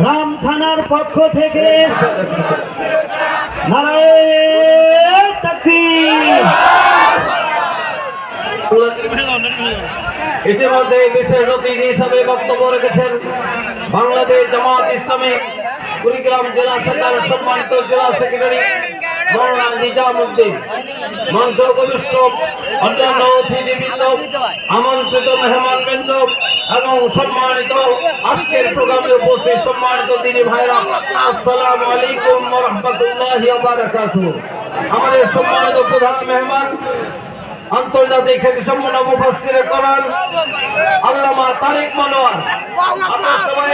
রাম থানার পক্ষ থেকে ইতিমধ্যে বিশেষ অতিথি হিসাবে বক্তব্য রেখেছেন বাংলাদেশ জামাত ইসলামী, কুড়িগ্রাম জেলা সরকার সম্মানিত জেলা সেক্রেটারি মৌলানা নিজামুদ্দিন মঞ্চ উপবিষ্ট অন্যান্য অতিথিবৃন্দ আমন্ত্রিত মেহমান বৃন্দ এবং সম্মানিত আজকের প্রোগ্রামে উপস্থিত সম্মানিত দিনী ভাইরা আসসালামু আলাইকুম রহমতুল্লাহ বারাকাতুহ আমাদের সম্মানিত প্রধান মেহমান আন্তর্জাতিক খ্যাতি সম্পন্ন মুফাসসিরে কোরআন আল্লামা তারিক মনোয়ার। আপনারা সবাই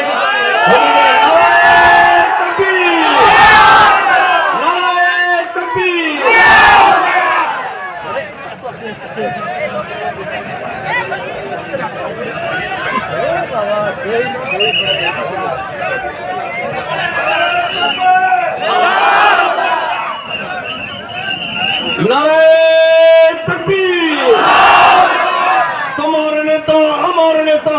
তোমার নেতা আমার নেতা।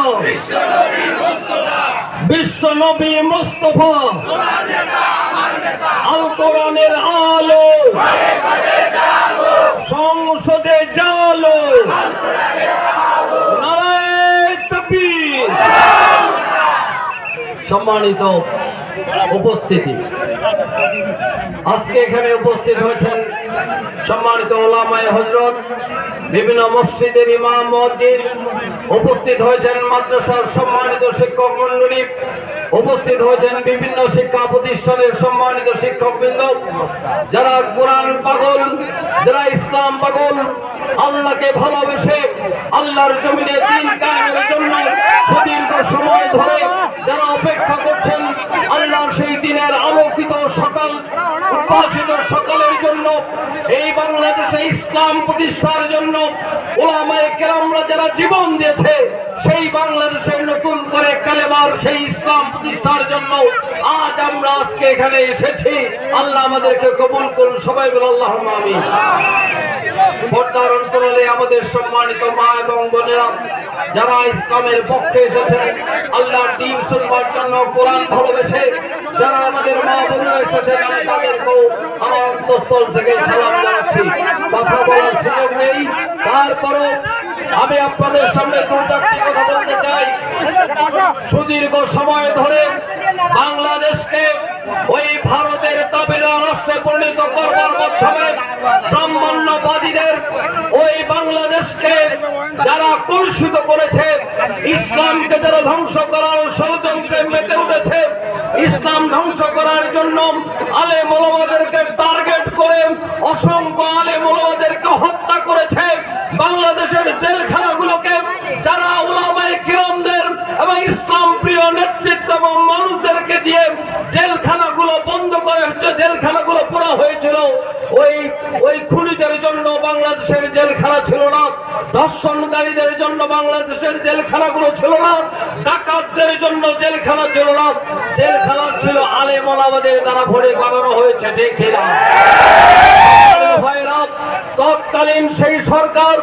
বিশ্ব নবী মুস্তফা। আল কোরআনের আলো। সংসদে জালো। সম্মানিত উপস্থিতি। আজকে এখানে উপস্থিত হয়েছেন সম্মানিত ওলামায় হজরত বিভিন্ন মসজিদের ইমাম, মসজিদ উপস্থিত হয়েছেন মাদ্রাসার সম্মানিত শিক্ষক মন্ডলী উপস্থিত হয়েছেন বিভিন্ন শিক্ষা প্রতিষ্ঠানের সম্মানিত শিক্ষকবৃন্দ, যারা কোরআন পাগল, যারা ইসলাম পাগল, আল্লাহকে ভালোবেসে আল্লাহর জমিনে দিন কায়েমের জন্য সুদীর্ঘ সময় ধরে যারা অপেক্ষা করছেন আল্লাহর সেই দিনের আলোকিত সকাল, উপাসিত সকালের জন্য এই বাংলাদেশে ইসলাম প্রতিষ্ঠার জন্য ওলামায় কেরামরা যারা জীবন দিয়েছে, সেই বাংলাদেশের নতুন করে কালেমার সেই ইসলাম প্রতিষ্ঠার জন্য আজ আমরা আজকে এখানে এসেছি। আল্লাহ আমাদেরকে কবুল করুন, সবাই বলে আল্লাহ আমি পর্দার অন্তরালে আমাদের সম্মানিত মা এবং বোনেরা, যারা ইসলামের পক্ষে এসেছেন, আল্লাহর দিন শুনবার জন্য কোরআন ভালোবেসে, যারা আমাদের মা বোনেরা এসেছেন, আমি তাদেরকেও আমার অন্তঃস্থল থেকে সালাম জানাচ্ছি। কথা বলার সুযোগ নেই। তারপরও আমি আপনাদের সামনে দু চারটি কথা বলতে চাই। সুদীর্ঘ সময় ধরে বাংলাদেশকে ওই ভারতের তামিলা রাষ্ট্রে পরিণত করবার মাধ্যমে ব্রাহ্মণ্যবাদীদের ওই বাংলাদেশকে যারা কলুষিত করেছে, ইসলামকে যারা ধ্বংস করার ষড়যন্ত্রে মেতে উঠেছে, ইসলাম ধ্বংস করার জন্য আলে মোলামাদেরকে টার্গেট করে, অসংখ্য আলে মোলামাদেরকে হত্যা করেছে। বাংলাদেশের জেলখানাগুলোকে যারা ওলামায়ে কিরামদের এবং ইসলাম প্রিয় নেতৃত্ব এবং মানুষদেরকে দিয়ে জেলখানাগুলো বন্ধ করে জেলখানাগুলো পুরা হয়েছিল। ওই ওই খুনিদের জন্য বাংলাদেশের জেলখানা ছিল না ধর্ষণকারীদের জন্য বাংলাদেশের জেলখানাগুলো ছিল না ডাকাতদের জন্য জেলখানা ছিল না। জেলখানা ছিল আলেম ওলামাদের দ্বারা ভরে বানানো হয়েছে দেখে না তৎকালীন সেই সরকার,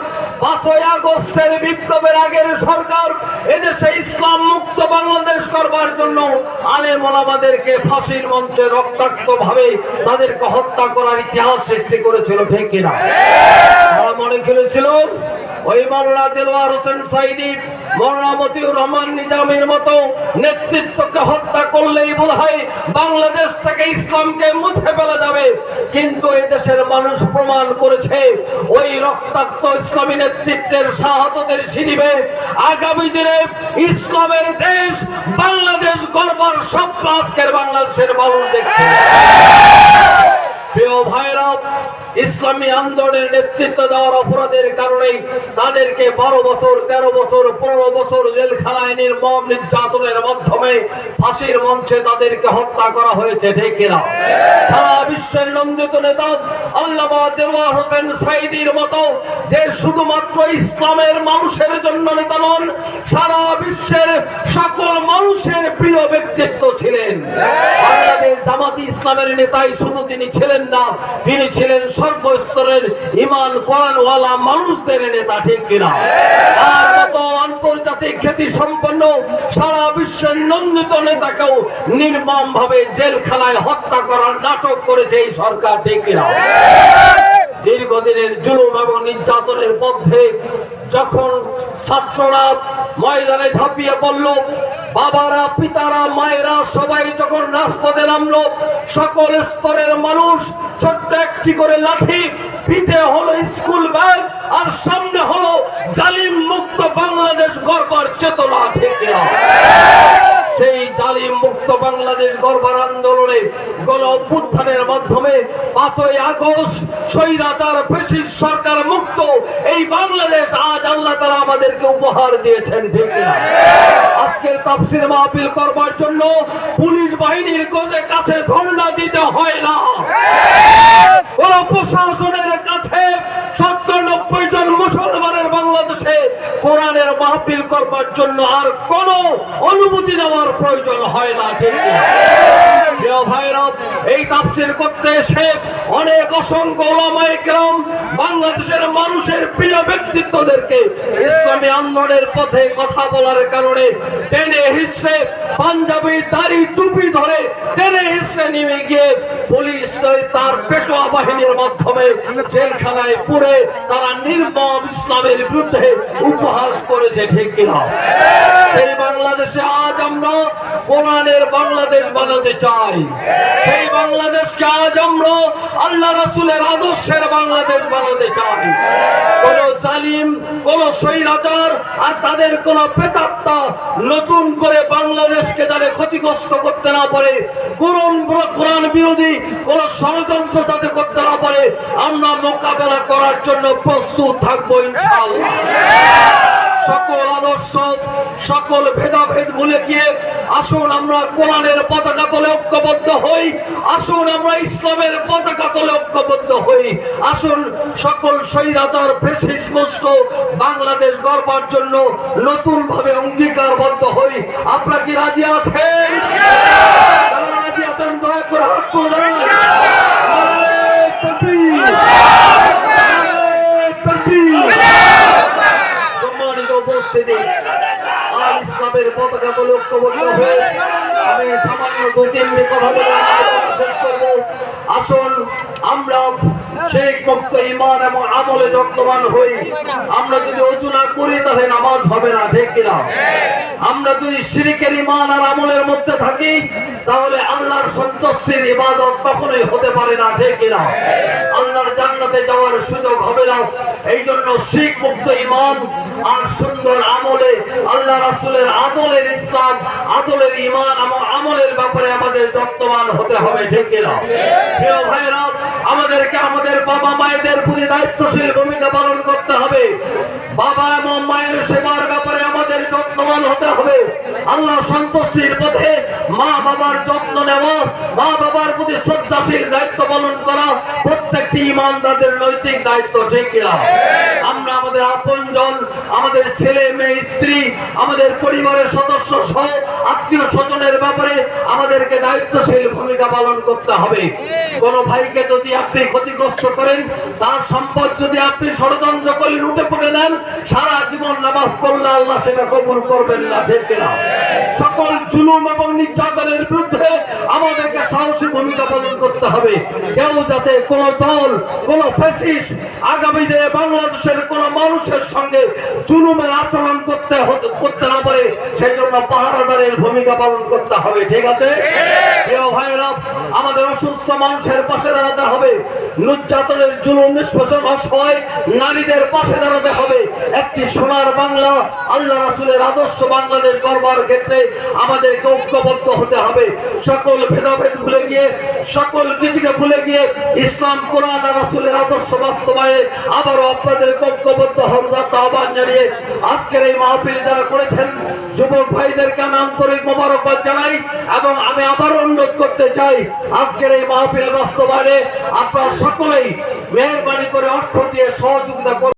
পাঁচই আগস্টের বিপ্লবের আগের সরকার, এদেশে ইসলাম মুক্ত বাংলাদেশ করবার জন্য আলেম ওলামাদেরকে ফাঁসির মঞ্চে রক্তাক্ত ভাবে তাদেরকে হত্যা করার ইতিহাস সৃষ্টি করেছিল, ঠিক কিনা? মনে খেলেছিল, ওই মামলা দেলোয়ার হোসেন সাইদি মৌলানা রহমান নিজামের মতো নেতৃত্বকে হত্যা করলেই বোধ বাংলাদেশ থেকে ইসলামকে মুছে ফেলা যাবে। কিন্তু এদেশের মানুষ প্রমাণ করেছে, ওই রক্তাক্ত ইসলামী নেতৃত্বের শাহাদতের সিঁড়িবে আগামী দিনে ইসলামের দেশ বাংলাদেশ গড়বার স্বপ্ন আজকের বাংলাদেশের মানুষ দেখছে। প্রিয় ভাইরা ইসলামী আন্দোলনের নেতৃত্ব দেওয়ার অপরাধের কারণে তাদেরকে বারো বছর, তেরো বছর, পনেরো বছর জেলখানায় নির্মম নির্যাতনের মাধ্যমে ফাঁসির মঞ্চে তাদেরকে হত্যা করা হয়েছে, ঠিক কিনা? সারা বিশ্বের নন্দিত নেতা আল্লামা দেওয়ার হোসেন সাইদির মতো যে শুধুমাত্র ইসলামের মানুষের জন্য নেতা নন, সারা বিশ্বের সকল মানুষের প্রিয় ব্যক্তিত্ব ছিলেন। জামাতি ইসলামের নেতাই শুধু তিনি ছিলেন না, তিনি ছিলেন ইমান কোরআনওয়ালা মানুষদের ঠিক কিনা? আর আন্তর্জাতিক খ্যাতি সম্পন্ন সারা বিশ্বের নন্দিত নেতাকেও নির্মম ভাবে জেলখানায় হত্যা করার নাটক করেছে এই সরকার, ঠিক কিনা? দীর্ঘদিনের জুলুম এবং নির্যাতনের মধ্যে যখন ছাত্ররা ময়দানে ঝাঁপিয়ে পড়ল, বাবারা, পিতারা, মায়েরা সবাই যখন রাজপথে নামলো, সকল স্তরের মানুষ ছোট্ট একটি করে লাঠি পিঠে হলো স্কুল ব্যাগ আর সামনে হলো জালিম মুক্ত বাংলাদেশ গড়বার চেতনা ঠিক কিনা? সেই জালিম মুক্ত বাংলাদেশ গড়বার আন্দোলনে গণ অভ্যুত্থানের মাধ্যমে পাঁচই আগস্ট স্বৈরাচার ব্রিটিশ সরকার মুক্ত। এই বাংলাদেশ আজ আল্লাহ তারা আমাদেরকে উপহার দিয়েছেন, ঠিক আজকের তাফসির মাহফিল করবার জন্য পুলিশ বাহিনীর কাছে ধর্ণা দিতে হয় না। কোন প্রশাসনের কাছে নব্বই জন মুসলমানের বাংলাদেশে কোরআনের মাহফিল করবার জন্য আর কোনো অনুমতি নেওয়ার প্রয়োজন হয় না? ভাইরা তাফসির করতে এসে অনেক অসংখ্য ওলামায়ে কেরাম বাংলাদেশের মানুষের প্রিয় ব্যক্তিত্বদেরকে ইসলামী আন্দোলনের পথে কথা বলার কারণে টেনে হিসড়ে পাঞ্জাবি দাড়ি টুপি ধরে টেনে হিসড়ে নেমে গিয়ে পুলিশ তার পেটোয়া বাহিনীর মাধ্যমে জেলখানায় পুরে তারা নির্মম ইসলামের বিরুদ্ধে উপহাস করেছে, ঠিক কিনা? সেই বাংলাদেশে আজ আমরা কোরআনের বাংলাদেশ বানাতে চাই। সেই বাংলাদেশকে আজ আমরা আল্লাহ রাসূলের আদর্শের বাংলাদেশ বানাতে চাই। কোন জালিম, কোন স্বৈরাচার আর তাদের কোন প্রেতাত্মা নতুন করে বাংলাদেশকে যাতে ক্ষতিগ্রস্ত করতে না পারে, কোরআন কোরআন বিরোধী কোন ষড়যন্ত্র যাতে করতে না পারে, আমরা মোকাবেলা করার জন্য প্রস্তুত থাকব ইনশাআল্লাহ। সকল আদর্শ সকল ভেদাভেদ ভুলে গিয়ে আসুন আমরা কোরআনের পতাকা তলে ঐক্যবদ্ধ হই। আসুন আমরা ইসলামের পতাকা তলে ঐক্যবদ্ধ হই। আসুন সকল স্বৈরাচার ফেসিস বাংলাদেশ গড়বার জন্য নতুন ভাবে অঙ্গীকারবদ্ধ হই। আপনারা কি রাজি আছেন যারা রাজি আছেন দয়া করে হাত তুলে দেন। নারায়ে তাকবীর! নারায়ে তাকবীর! সম্মানিত উপস্থিতি আর ইসলামের পতাকা আমি সামান্য দু তিনটি কথা বলে শেষ করব। আসুন, আমরা শেখ মুক্ত ইমান এবং আমলে যত্নবান হই। আমরা যদি অজু না করি, তাহলে নামাজ হবে না, ঠিক কিনা? আমরা যদি শিরিকের ইমান আর আমলের মধ্যে থাকি, তাহলে আল্লাহর সন্তুষ্টির ইবাদত কখনোই হতে পারে না, ঠিক কিনা? আল্লাহর জান্নাতে যাওয়ার সুযোগ হবে না। এই জন্য শিখ মুক্ত ইমান আর সুন্দর আমলে আল্লাহ রাসুলের আদলের ইসলাম আদলের ইমান আমলের ব্যাপারে আমাদের যত্নবান হতে হবে, ঠিক না প্রিয় ভাইরা আমাদেরকে আমাদের বাবা মায়েদের প্রতি দায়িত্বশীল ভূমিকা পালন করতে হবে। বাবা এবং মায়ের সেবার যত্নবান হতে হবে। আল্লাহ সন্তুষ্টির পথে মা বাবার যত্ন নেওয়া, মা বাবার প্রতি শ্রদ্ধাশীল দায়িত্ব পালন করা প্রত্যেকটি ইমানদারদের নৈতিক দায়িত্ব, ঠিক আমরা আমাদের আপনজন, আমাদের ছেলে, মেয়ে, স্ত্রী, আমাদের পরিবারের সদস্য সহ আত্মীয় স্বজনের ব্যাপারে আমাদেরকে দায়িত্বশীল ভূমিকা পালন করতে হবে। কোন ভাইকে যদি আপনি ক্ষতিগ্রস্ত করেন, তার সম্পদ যদি আপনি ষড়যন্ত্র করে লুটে পড়ে নেন, সারা জীবন নামাজ পড়লে আল্লাহ সেটা করবেন না, ঠিক না সকল জুলুম এবং নির্যাতনের বিরুদ্ধে আমাদেরকে সাহসী ভূমিকা পালন করতে হবে। কেউ যাতে কোন দল, কোন ফেসিস আগামী দিনে বাংলাদেশের কোন মানুষের সঙ্গে জুলুমের আচরণ করতে করতে না পারে সেই জন্য পাহারাদারের ভূমিকা পালন করতে হবে, ঠিক আছে? আমাদের অসুস্থ মানুষের পাশে দাঁড়াতে হবে, নির্যাতনের জুলুম নিষ্পেষণ অসহায় নারীদের পাশে দাঁড়াতে হবে। একটি সোনার বাংলা, আল্লাহ রাসুলের আদর্শ বাংলাদেশ গড়বার ক্ষেত্রে আমাদেরকে ঐক্যবদ্ধ হতে হবে। সকল ভেদাভেদ ভুলে গিয়ে, সকল কিছুকে ভুলে গিয়ে ইসলাম কোরআন রাসূলের আদর্শ বাস্তবায়নে আবারও আপনাদের কর্তব্য হরদাত আহ্বান জানিয়ে আজকের এই মাহফিল যারা করেছেন, যুবক ভাইদেরকে আমি আন্তরিক মোবারকবাদ জানাই এবং আমি আবার অনুরোধ করতে চাই, আজকের এই মাহফিল বাস্তবায়নে আপনারা সকলেই মেহরবানি করে অর্থ দিয়ে সহযোগিতা